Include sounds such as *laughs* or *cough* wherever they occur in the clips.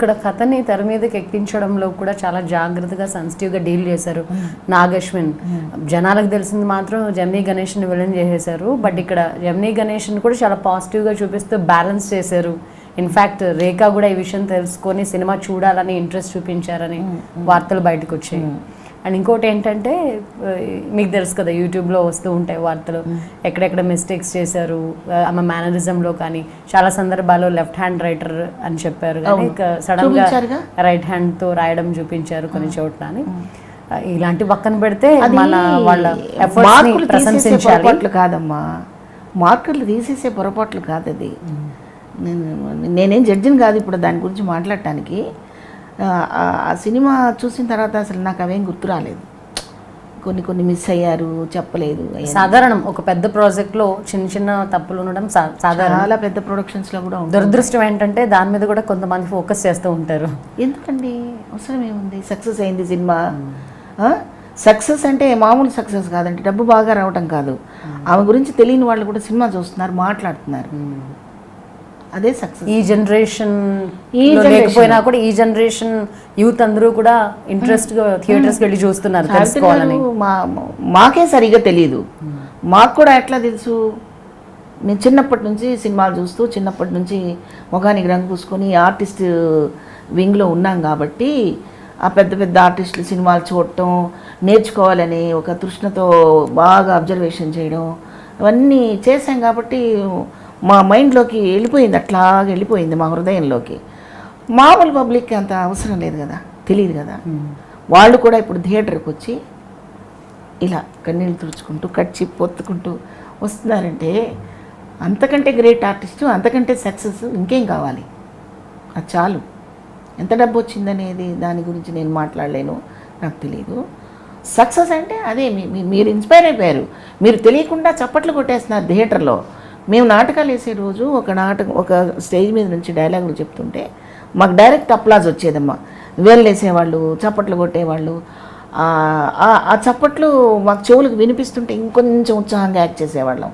ఇక్కడ కథని తెర మీదకి ఎక్కించడంలో కూడా చాలా జాగ్రత్తగా సెన్సిటివ్గా డీల్ చేశారు నాగశ్విన్. జనాలకు తెలిసింది మాత్రం జమ్నీ గణేష్ని విలన్ చేసేశారు. బట్ ఇక్కడ జమ్నీ గణేష్ని కూడా చాలా పాజిటివ్గా చూపిస్తూ బ్యాలెన్స్ చేశారు. ఇన్ఫాక్ట్ రేఖ కూడా ఈ విషయం తెలుసుకొని సినిమా చూడాలని ఇంట్రెస్ట్ చూపించారని వార్తలు బయటకు వచ్చాయి అండ్ ఇంకోటి ఏంటంటే మీకు తెలుసు కదా యూట్యూబ్లో వస్తూ ఉంటాయి వార్తలు. ఎక్కడెక్కడ మిస్టేక్స్ చేశారు. ఆమె మేనరిజంలో కానీ చాలా సందర్భాల్లో లెఫ్ట్ హ్యాండ్ రైటర్ అని చెప్పారు. కానీ సడన్గా చూపించారుగా. రైట్ హ్యాండ్తో రాయడం చూపించారు కొన్ని చోట్ల అని. ఇలాంటి పక్కన పెడితే మన వాళ్ళ ఎఫర్ట్స్ ప్రశంసించాలి. కాదమ్మా. మార్కులు తీసేసే పొరపాట్లు కాదు అది నేను నేనేం జడ్జిని కాదు ఇప్పుడు దాని గురించి మాట్లాడటానికి. ఆ, సినిమా చూసిన తర్వాత అసలు నాకు అవేం గుర్తు రాలేదు. కొన్ని కొన్ని మిస్ అయ్యారు చెప్పలేదు. సాధారణం. ఒక పెద్ద ప్రాజెక్ట్లో చిన్న చిన్న తప్పులు ఉండడం సాధారణం. చాలా పెద్ద ప్రొడక్షన్స్లో కూడా దురదృష్టం ఏంటంటే దాని మీద కూడా కొంతమంది ఫోకస్ చేస్తూ ఉంటారు. ఎందుకండి? అవసరం ఏముంది? సక్సెస్ అయింది సినిమా. సక్సెస్ అంటే మామూలు సక్సెస్ కాదండి. డబ్బు బాగా రావటం కాదు. ఆమె గురించి తెలియని వాళ్ళు కూడా సినిమా చూస్తున్నారు మాట్లాడుతున్నారు. అదే సక్సెస్ ఈ జనరేషన్ ఈ. లేకపోయినా కూడా ఈ జనరేషన్ యూత్ అందరూ కూడా ఇంట్రెస్ట్గా థియేటర్స్ వెళ్ళి చూస్తున్నారు తెలుసుకోవాలని. మాకే సరిగా తెలియదు మాకు కూడా ఎట్లా తెలుసు? నేను చిన్నప్పటి నుంచి సినిమాలు చూస్తూ చిన్నప్పటి నుంచి ముఖానికి రంగు పూసుకొని ఆర్టిస్ట్ వింగ్లో ఉన్నాం కాబట్టి ఆ పెద్ద పెద్ద ఆర్టిస్టులు సినిమాలు చూడటం నేర్చుకోవాలని ఒక తృష్ణతో బాగా అబ్జర్వేషన్ చేయడం అవన్నీ చేశాం కాబట్టి మా మైండ్లోకి వెళ్ళిపోయింది అట్లాగా వెళ్ళిపోయింది మా హృదయంలోకి. మామూలు పబ్లిక్కి అంత అవసరం లేదు కదా తెలియదు కదా. వాళ్ళు కూడా ఇప్పుడు థియేటర్కి వచ్చి ఇలా కన్నీళ్ళు తుడుచుకుంటూ కచ్చి పొత్తుకుంటూ వస్తున్నారంటే అంతకంటే గ్రేట్ ఆర్టిస్టు అంతకంటే సక్సెస్ ఇంకేం కావాలి? అది చాలు. ఎంత డబ్బు వచ్చిందనేది దాని గురించి నేను మాట్లాడలేను నాకు తెలియదు సక్సెస్ అంటే అదే మీరు ఇన్స్పైర్ అయిపోయారు. మీరు తెలియకుండా చప్పట్లు కొట్టేస్తున్నారు థియేటర్లో. మేము నాటకాలు వేసే రోజు ఒక నాటకం ఒక స్టేజ్ మీద నుంచి డైలాగులు చెప్తుంటే మాకు డైరెక్ట్ అప్లాజ్ వచ్చేదమ్మా. వేలు వేసేవాళ్ళు చప్పట్లు కొట్టేవాళ్ళు. ఆ ఆ చప్పట్లు మాకు చెవులకు వినిపిస్తుంటే ఇంకొంచెం ఉత్సాహంగా యాక్ట్ చేసేవాళ్ళం.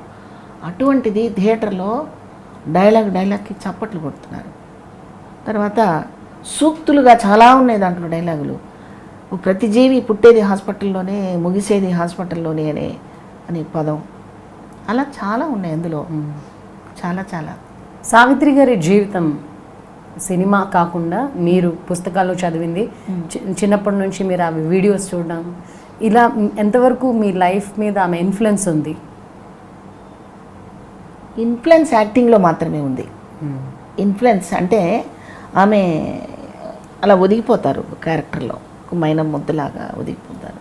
అటువంటిది థియేటర్లో డైలాగ్ డైలాగ్కి చప్పట్లు కొడుతున్నారు. తర్వాత సూక్తులుగా చాలా ఉన్నాయి దాంట్లో డైలాగులు. ప్రతి జీవి పుట్టేది హాస్పిటల్లోనే ముగిసేది హాస్పిటల్లోనే అనే అనే పదం. అలా చాలా ఉన్నాయి అందులో. చాలా చాలా. సావిత్రి గారి జీవితం సినిమా కాకుండా మీరు పుస్తకాల్లో చదివింది. చిన్నప్పటి నుంచి మీరు అవి వీడియోస్ చూడడం. ఇలా ఎంతవరకు మీ లైఫ్ మీద ఆమె ఇన్ఫ్లుయెన్స్ ఉంది? ఇన్ఫ్లుయెన్స్ యాక్టింగ్లో మాత్రమే ఉంది. ఇన్ఫ్లుయెన్స్ అంటే ఆమె అలా ఒదిగిపోతారు క్యారెక్టర్లో. ఒక మైనం ముద్దలాగా ఒదిగిపోతారు.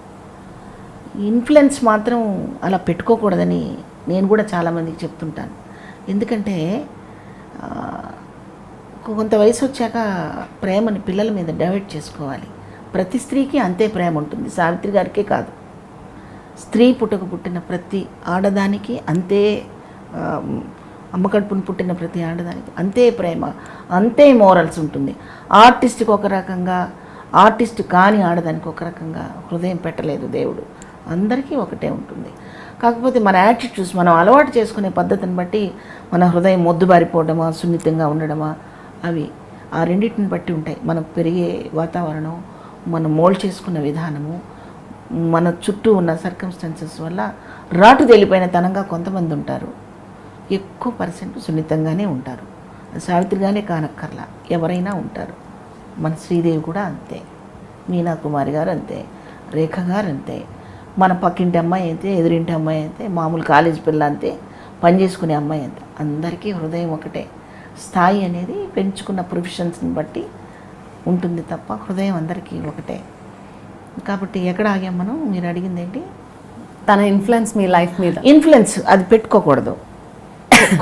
ఇన్ఫ్లుయెన్స్ మాత్రం అలా పెట్టుకోకూడదని నేను కూడా చాలామందికి చెప్తుంటాను. ఎందుకంటే కొంత వయసు వచ్చాక ప్రేమని పిల్లల మీద డైవర్ట్ చేసుకోవాలి. ప్రతి స్త్రీకి అంతే ప్రేమ ఉంటుంది. సావిత్రి గారికే కాదు. స్త్రీ పుట్టక పుట్టిన ప్రతి ఆడదానికి అంతే అమ్మకడుపును పుట్టిన ప్రతి ఆడదానికి అంతే ప్రేమ అంతే మోరల్స్ ఉంటుంది. ఆర్టిస్ట్కి ఒక రకంగా ఆర్టిస్ట్ కాని ఆడదానికి ఒక రకంగా హృదయం పెట్టలేదు దేవుడు. అందరికీ ఒకటే ఉంటుంది. కాకపోతే మన యాటిట్యూడ్స్ మనం అలవాటు చేసుకునే పద్ధతిని బట్టి మన హృదయం మొద్దుబారిపోవడమా సున్నితంగా ఉండడమా అవి ఆ రెండింటిని బట్టి ఉంటాయి. మనం పెరిగే వాతావరణం మనం మోల్డ్ చేసుకున్న విధానము మన చుట్టూ ఉన్న సర్కమ్స్టాన్సెస్ వల్ల రాటు తెలిపోయిన తనంగా కొంతమంది ఉంటారు. ఎక్కువ పర్సెంట్ సున్నితంగానే ఉంటారు. సావిత్రిగానే కానక్కర్లా ఎవరైనా ఉంటారు. మన శ్రీదేవి కూడా అంతే. మీనా కుమారి గారు అంతే. రేఖ గారు అంతే. మన పక్కింటి అమ్మాయి అయితే ఎదురింటి అమ్మాయి అయితే మామూలు కాలేజ్ పిల్ల అంతే పని చేసుకునే అమ్మాయి అంతే అందరికీ హృదయం ఒకటే. స్థాయి అనేది పెంచుకున్న ప్రొఫెషన్స్ని బట్టి ఉంటుంది తప్ప హృదయం అందరికీ ఒకటే. కాబట్టి ఎక్కడ ఆగాం మనం? మీరు అడిగింది ఏంటి? తన ఇన్ఫ్లుయెన్స్ మీ లైఫ్ మీద. ఇన్ఫ్లుయెన్స్ అది పెట్టుకోకూడదు.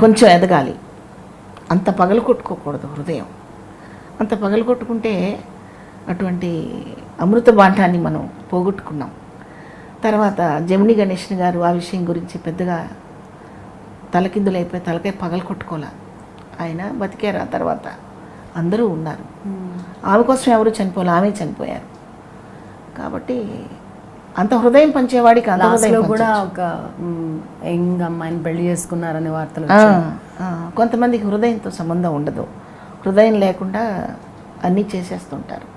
కొంచెం ఎదగాలి. అంత పగలు కొట్టుకోకూడదు హృదయం. అంత పగలు కొట్టుకుంటే అటువంటి అమృత బాంఠాన్ని మనం పోగొట్టుకున్నాం. తర్వాత జమిని గణేష్ గారు ఆ విషయం గురించి పెద్దగా తలకిందులైపోయి తలకాయ పగలు కొట్టుకోలే. ఆయన బతికారు ఆ తర్వాత. అందరూ ఉన్నారు. ఆమె కోసం ఎవరు చనిపోలే ఆమె చనిపోయారు. కాబట్టి అంత హృదయం పంచేవాడికి అంత లాస్ట్ హృదయం లో కూడా. ఒక యంగ్ అమ్మాయిని పెళ్ళి చేసుకున్నారనే వార్తలు కొంతమందికి హృదయంతో సంబంధం ఉండదు. హృదయం లేకుండా అన్నీ చేసేస్తుంటారు.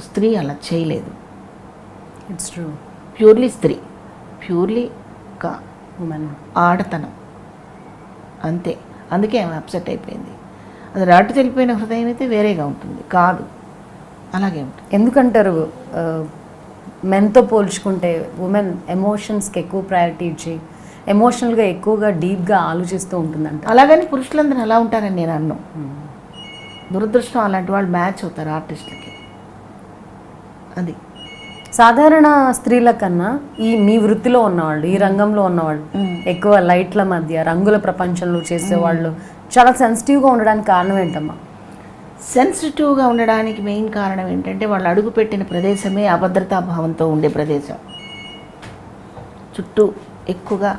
స్త్రీ అలా చేయలేదు. ఇట్స్ ట్రూ ప్యూర్లీ స్త్రీ. ప్యూర్లీ కా ఉమెన్ ఆడతనం. అంతే. అందుకే ఆమె అప్సెట్ అయిపోయింది. అది రాటు తెలిపోయిన హృదయం అయితే వేరేగా ఉంటుంది. కాదు. అలాగే ఉంటుంది. ఎందుకంటారు మెన్తో పోల్చుకుంటే ఉమెన్ ఎమోషన్స్కి ఎక్కువ ప్రయారిటీ ఇచ్చి ఎమోషనల్గా ఎక్కువగా డీప్గా ఆలోచిస్తూ ఉంటుందంట. అలాగని పురుషులందరూ అలా ఉంటారని నేను అన్ను. దురదృష్టం అలాంటి వాళ్ళు మ్యాచ్ అవుతారు ఆర్టిస్టులకి అది. సాధారణ స్త్రీల కన్నా ఈ మీ వృత్తిలో ఉన్నవాళ్ళు ఈ రంగంలో ఉన్నవాళ్ళు ఎక్కువ లైట్ల మధ్య రంగుల ప్రపంచంలో చేసేవాళ్ళు చాలా సెన్సిటివ్గా ఉండడానికి కారణం ఏంటమ్మా? సెన్సిటివ్గా ఉండడానికి మెయిన్ కారణం ఏంటంటే వాళ్ళు అడుగుపెట్టిన ప్రదేశమే అభద్రతా భావంతో ఉండే ప్రదేశం. చుట్టూ ఎక్కువగా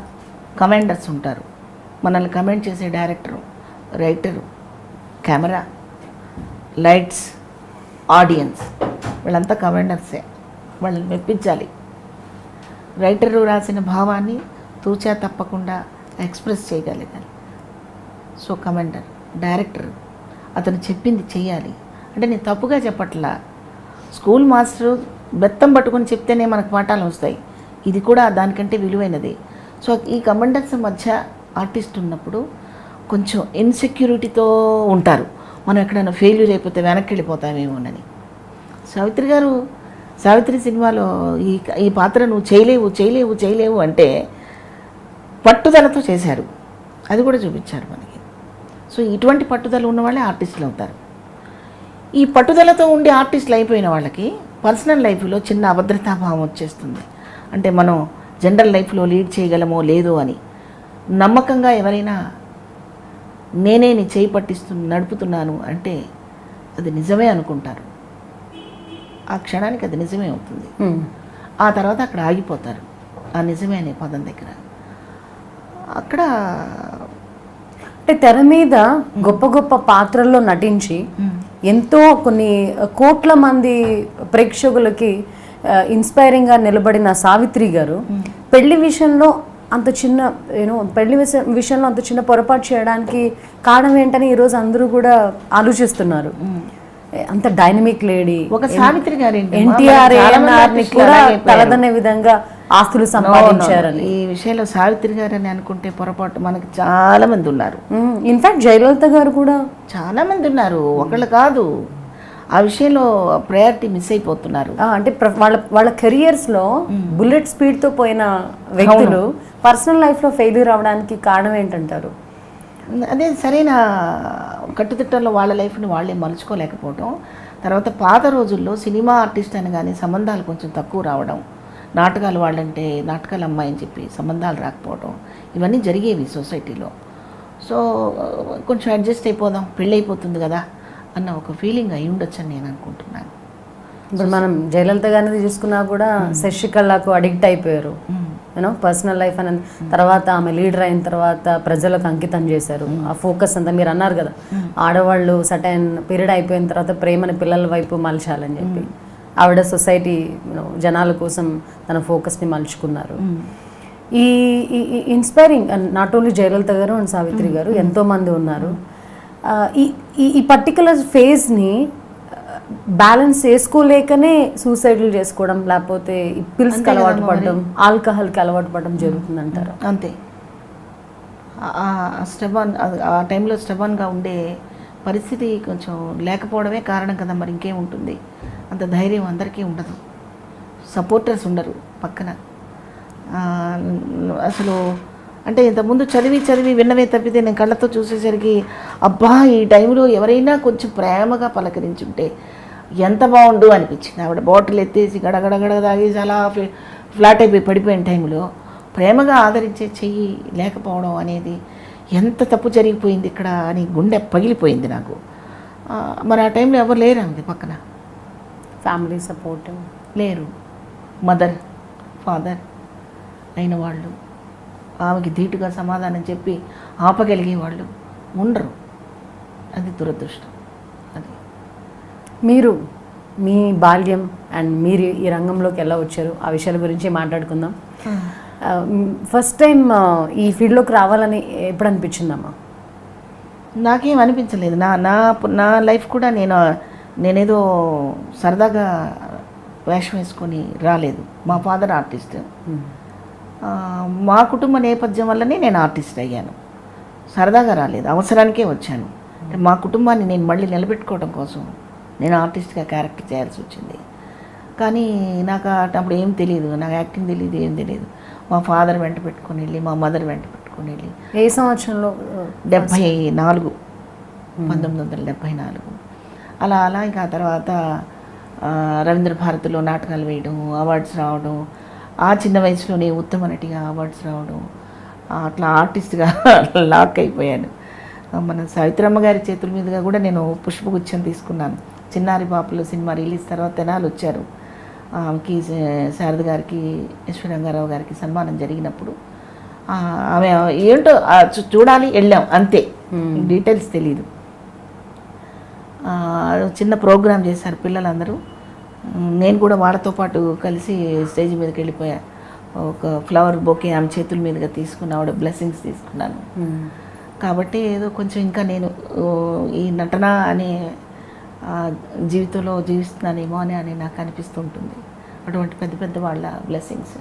కమెండర్స్ ఉంటారు. మనల్ని కమెంట్ చేసే director writer camera lights audience వీళ్ళంతా కమెండర్సే వాళ్ళని మెప్పించాలి. రైటరు రాసిన భావాన్ని తూచా తప్పకుండా ఎక్స్ప్రెస్ చేయగలగాలి. సో కమెండర్ డైరెక్టర్ అతను చెప్పింది చేయాలి అంటే నేను తప్పుగా చెప్పట్లా. స్కూల్ మాస్టరు బెత్తం పట్టుకొని చెప్తేనే మనకు పాఠాలు వస్తాయి. ఇది కూడా దానికంటే విలువైనది. సో ఈ కమెండర్స్ మధ్య ఆర్టిస్ట్ ఉన్నప్పుడు కొంచెం ఇన్సెక్యూరిటీతో ఉంటారు. మనం ఎక్కడైనా ఫెయిల్యూర్ అయిపోతే వెనక్కి వెళ్ళిపోతామేమోనని. సావిత్రి గారు సావిత్రి సినిమాలో ఈ ఈ పాత్ర నువ్వు చేయలేవు చేయలేవు చేయలేవు అంటే పట్టుదలతో చేశారు. అది కూడా చూపించారు మనకి. సో ఇటువంటి పట్టుదల ఉన్న వాళ్ళే ఆర్టిస్టులు అవుతారు. ఈ పట్టుదలతో ఉండి ఆర్టిస్టులు అయిపోయిన వాళ్ళకి పర్సనల్ లైఫ్లో చిన్న అభద్రతాభావం వచ్చేస్తుంది. అంటే మనం జనరల్ లైఫ్లో లీడ్ చేయగలమో లేదో అని నమ్మకంగా ఎవరైనా నేనే నీ చేయి పట్టిస్తు నడుపుతున్నాను అంటే అది నిజమే అనుకుంటారు. ఆ క్షణానికి అది నిజమే అవుతుంది. ఆ తర్వాత అక్కడ ఆగిపోతారు. ఆ నిజమే అనే పదం దగ్గర. అక్కడ అంటే తెర మీద గొప్ప గొప్ప పాత్రల్లో నటించి ఎంతో కొన్ని కోట్ల మంది ప్రేక్షకులకి ఇన్స్పైరింగ్గా నిలబడిన సావిత్రి గారు పెళ్ళి విషయంలో అంత చిన్న యూనో పెళ్ళి విష- విషయంలో అంత చిన్న పొరపాటు చేయడానికి కారణం ఏంటని ఈరోజు అందరూ కూడా ఆలోచిస్తున్నారు. అంత డైనమిక్ లేడీ ఒక సావిత్రి గారు ఎన్టీఆర్ని కూడా. తలదన్నే విధంగా ఆస్తులు సంపాదించారని. ఈ విషయంలో సావిత్రి గారు అని అనుకుంటే పొరపాటు మనకి చాలా మంది ఉన్నారు. ఇన్ఫాక్ట్ జయలలిత గారు కూడా. చాలా మంది ఉన్నారు. ఒకళ్ళు కాదు. ఆ విషయంలో ప్రయారిటీ మిస్ అయిపోతున్నారు. అంటే వాళ్ళ వాళ్ళ కెరియర్స్లో బుల్లెట్ స్పీడ్తో పోయిన వ్యక్తులు పర్సనల్ లైఫ్లో ఫెయిల్యూర్ అవడానికి కారణం ఏంటంటారు? అదే సరైన కట్టుదిట్టంలో వాళ్ళ లైఫ్ని వాళ్ళే మలుచుకోలేకపోవడం తర్వాత పాత రోజుల్లో సినిమా ఆర్టిస్ట్ అని కానీ సంబంధాలు కొంచెం తక్కువ రావడం. నాటకాలు వాళ్ళంటే నాటకాలు అమ్మాయి అని చెప్పి సంబంధాలు రాకపోవడం ఇవన్నీ జరిగేవి సొసైటీలో. సో కొంచెం అడ్జస్ట్ అయిపోదాం పెళ్ళి అయిపోతుంది కదా అన్న ఒక ఫీలింగ్ అయి ఉండొచ్చని నేను అనుకుంటున్నాను. ఇప్పుడు మనం జయలలిత గారిని చూసుకున్నా కూడా శశికళకు అడిక్ట్ అయిపోయారు. యూనో పర్సనల్ లైఫ్ అని తర్వాత ఆమె లీడర్ అయిన తర్వాత ప్రజలకు అంకితం చేశారు. ఆ ఫోకస్ అంతా మీరు అన్నారు కదా. ఆడవాళ్ళు సటైన్ పీరియడ్ అయిపోయిన తర్వాత ప్రేమని పిల్లల వైపు మలచాలని చెప్పి. ఆవిడ సొసైటీ జనాల కోసం తన ఫోకస్ని మలుచుకున్నారు. ఈ ఇన్స్పైరింగ్ నాట్ ఓన్లీ జయలలిత గారు అండ్ సావిత్రి గారు ఎంతో మంది ఉన్నారు. ఈ- ఈ పర్టికులర్ ఫేజ్ని బ్యాలెన్స్ చేసుకోలేకనే సూసైడ్లు చేసుకోవడం లేకపోతే పిల్స్కి అలవాటు పడడం ఆల్కహాల్కి అలవాటు పడడం జరుగుతుందంటారు. అంతే. స్టెబన్ ఆ టైంలో స్టెబన్గా ఉండే పరిస్థితి కొంచెం లేకపోవడమే కారణం కదా మరి ఇంకేం ఉంటుంది. అంత ధైర్యం అందరికీ ఉండదు. సపోర్టర్స్ ఉండరు పక్కన. అసలు అంటే ఇంతకుముందు చదివి చదివి విన్నవే తప్పితే నేను కళ్ళతో చూసేసరికి అబ్బా ఈ టైంలో ఎవరైనా కొంచెం ప్రేమగా పలకరించుంటే ఎంత బాగుండు అనిపించింది. ఆవిడ బాటిల్ ఎత్తేసి గడగడగడ తాగేసి అలా ఫ్ల- ఫ్లాట్ అయిపోయి పడిపోయిన టైంలో ప్రేమగా ఆదరించే చెయ్యి లేకపోవడం అనేది ఎంత తప్పు జరిగిపోయింది ఇక్కడ అని గుండె పగిలిపోయింది నాకు. మరి ఆ టైంలో ఎవరు లేరు ఆమెది పక్కన? Family support. లేరు. మదర్ ఫాదర్ అయిన వాళ్ళు. ఆమెకి ధీటుగా సమాధానం చెప్పి ఆపగలిగే వాళ్ళు ఉండరు. అది దురదృష్టం. మీరు మీ బాల్యం అండ్ మీరు ఈ రంగంలోకి ఎలా వచ్చారు? ఆ విషయాల గురించి మాట్లాడుకుందాం. ఫస్ట్ టైం ఈ ఫీల్డ్లోకి రావాలని ఎప్పుడు అనిపించిందమ్మా? నాకేం అనిపించలేదు. నా నా నా లైఫ్ కూడా నేను నేనేదో సరదాగా వేషం వేసుకొని రాలేదు. మా ఫాదర్ ఆర్టిస్ట్. మా. కుటుంబ నేపథ్యం వల్లనే నేను ఆర్టిస్ట్ అయ్యాను. సరదాగా రాలేదు. అవసరానికే వచ్చాను. మా. కుటుంబాన్ని నేను మళ్ళీ నిలబెట్టుకోవడం కోసం నేను ఆర్టిస్ట్గా క్యారెక్టర్ చేయాల్సి వచ్చింది. కానీ నాకు అప్పుడు ఏం తెలియదు నాకు యాక్టింగ్ తెలియదు ఏం తెలియదు మా ఫాదర్ వెంట పెట్టుకొని వెళ్ళి మా మదర్ వెంట పెట్టుకొని వెళ్ళి ఏ సంవత్సరంలో డెబ్భై నాలుగు. పంతొమ్మిది వందల డెబ్భై నాలుగు. అలా అలా ఇంకా తర్వాత రవీంద్ర భారతిలో నాటకాలు వేయడం అవార్డ్స్ రావడం ఆ చిన్న వయసులోనే ఉత్తమ నటిగా అవార్డ్స్ రావడం అట్లా ఆర్టిస్ట్గా *laughs* లాక్ అయిపోయాను. మన సావిత్రమ్మ గారి చేతుల మీదుగా కూడా నేను పుష్పగుచ్చం తీసుకున్నాను. చిన్నారి పాపలు సినిమా రిలీజ్ తర్వాత తెనాలు వచ్చారు. ఆమెకి శారద గారికి ఈశ్వరంగారావు గారికి సన్మానం జరిగినప్పుడు ఆమె ఏంటో చూడాలి వెళ్ళాం అంతే. డీటెయిల్స్ తెలియదు చిన్న ప్రోగ్రామ్ చేశారు పిల్లలందరూ. నేను కూడా వాళ్ళతో పాటు కలిసి స్టేజ్ మీదకి వెళ్ళిపోయా. ఒక ఫ్లవర్ బొకే ఆమె చేతుల మీదుగా తీసుకున్న ఆవిడ బ్లెస్సింగ్స్ తీసుకున్నాను. కాబట్టి ఏదో కొంచెం ఇంకా నేను ఈ నటన అనే జీవితంలో జీవిస్తున్నానేమో అని అని నాకు అనిపిస్తుంటుంది. అటువంటి పెద్ద పెద్ద వాళ్ళ బ్లెస్సింగ్స్